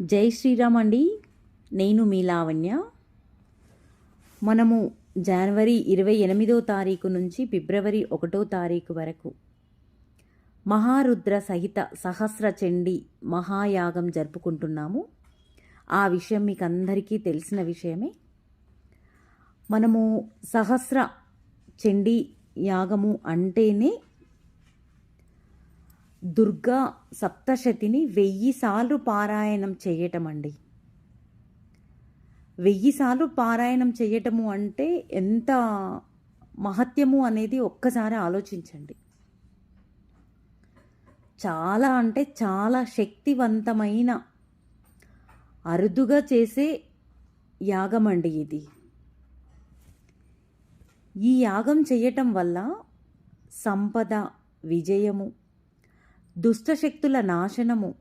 జై శ్రీరామ్ అండి. నేను మీ లావణ్య. మనము జనవరి ఇరవై ఎనిమిదో తారీఖు నుంచి ఫిబ్రవరి ఒకటో తారీఖు వరకు మహారుద్ర సహిత సహస్ర చండి మహాయాగం జరుపుకుంటున్నాము. ఆ విషయం మీకు అందరికీ తెలిసిన విషయమే. మనము సహస్ర చండీ యాగము అంటేనే దుర్గా సప్తశతిని వెయ్యిసార్లు పారాయణం చేయటం అండి వెయ్యిసార్లు పారాయణం చేయటము అంటే ఎంత మహత్యము అనేది ఒక్కసారి ఆలోచించండి. చాలా అంటే చాలా శక్తివంతమైన అరుదుగా చేసే యాగం అండి ఇది. ఈ యాగం చేయటం వల్ల సంపద విజయము దుష్టశక్తుల నాశనము.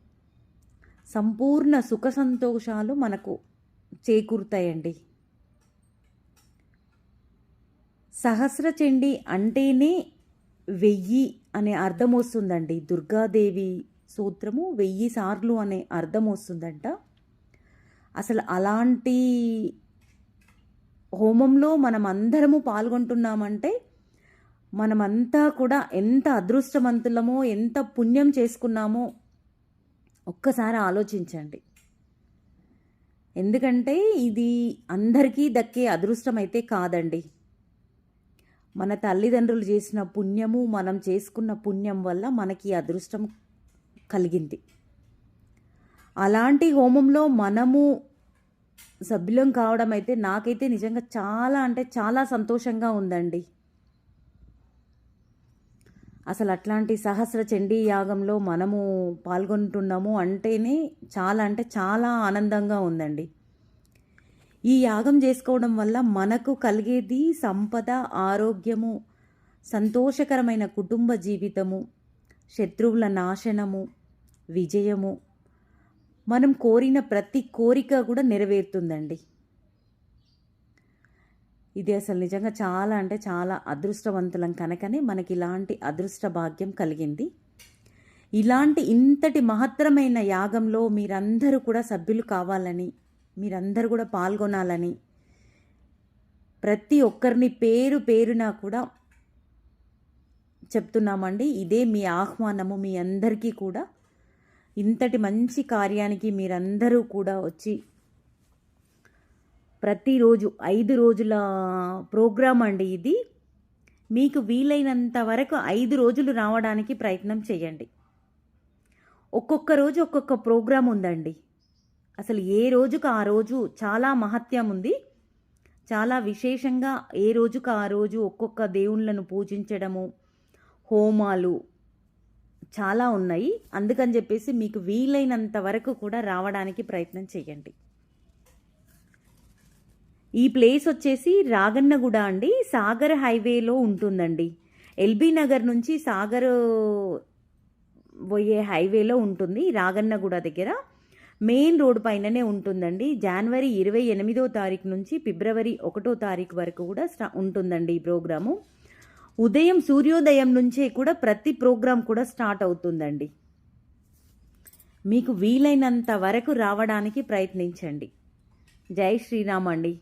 సంపూర్ణ సుఖ సంతోషాలు మనకు చేకూరుతాయండి. సహస్రచండి అంటేనే వెయ్యి అనే అర్థం వస్తుందండి. దుర్గాదేవి సూత్రము వెయ్యి సార్లు అనే అర్థం వస్తుందంట. అసలు అలాంటి హోమంలో మనం అందరము పాల్గొంటున్నామంటే మనమంతా కూడా ఎంత అదృష్టవంతులమో ఎంత పుణ్యం చేసుకున్నామో ఒక్కసారి ఆలోచించండి. ఎందుకంటే ఇది అందరికీ దక్కే అదృష్టం అయితే కాదండి. మన తల్లిదండ్రులు చేసిన పుణ్యము మనం చేసుకున్న పుణ్యం వల్ల మనకి అదృష్టం కలిగింది. అలాంటి హోమంలో మనము సభ్యులం కావడం అయితే నాకైతే నిజంగా చాలా అంటే చాలా సంతోషంగా ఉందండి. అసలు అట్లాంటి సహస్ర చండీ యాగంలో మనము పాల్గొంటున్నాము అంటేనే చాలా అంటే చాలా ఆనందంగా ఉందండి. ఈ యాగం చేసుకోవడం వల్ల మనకు కలిగేది సంపద ఆరోగ్యము సంతోషకరమైన కుటుంబ జీవితము శత్రువుల నాశనము విజయము. మనం కోరిన ప్రతి కోరిక కూడా నెరవేరుతుందండి. ఇది అసలు నిజంగా చాలా అంటే చాలా అదృష్టవంతులం కనుకనే మనకి ఇలాంటి అదృష్ట భాగ్యం కలిగింది. ఇలాంటి ఇంతటి మహత్తరమైన యాగంలో మీరందరూ కూడా సభ్యులు కావాలని మీరందరూ కూడా పాల్గొనాలని ప్రతి ఒక్కరిని పేరు పేరున కూడా చెప్తున్నామండి. ఇదే మీ ఆహ్వానము. మీ అందరికీ కూడా ఇంతటి మంచి కార్యానికి మీరందరూ కూడా వచ్చి ప్రతిరోజు ఐదు రోజుల ప్రోగ్రాం అండి ఇది. మీకు వీలైనంత వరకు ఐదు రోజులు రావడానికి ప్రయత్నం చేయండి. ఒక్కొక్క రోజు ఒక్కొక్క ప్రోగ్రాం ఉందండి. అసలు ఏ రోజుకు ఆ రోజు చాలా మహత్యం ఉంది. చాలా విశేషంగా ఏ రోజుకు ఆ రోజు ఒక్కొక్క దేవుళ్ళను పూజించడము హోమాలు చాలా ఉన్నాయి. అందుకని చెప్పేసి మీకు వీలైనంత వరకు కూడా రావడానికి ప్రయత్నం చేయండి. ఈ ప్లేస్ వచ్చేసి రాగన్నగూడ అండి. సాగర్ హైవేలో ఉంటుందండి. ఎల్బీ నగర్ నుంచి సాగర్ పోయే హైవేలో ఉంటుంది రాగన్నగూడ దగ్గర. మెయిన్ రోడ్ పైననే ఉంటుందండి. జనవరి ఇరవై ఎనిమిదో తారీఖు నుంచి ఫిబ్రవరి ఒకటో తారీఖు వరకు కూడా స్టా ఉంటుందండి ఈ ప్రోగ్రాము. ఉదయం సూర్యోదయం నుంచే కూడా ప్రతి ప్రోగ్రాం కూడా స్టార్ట్ అవుతుందండి. మీకు వీలైనంత వరకు రావడానికి ప్రయత్నించండి. జై శ్రీరామ్ అండి.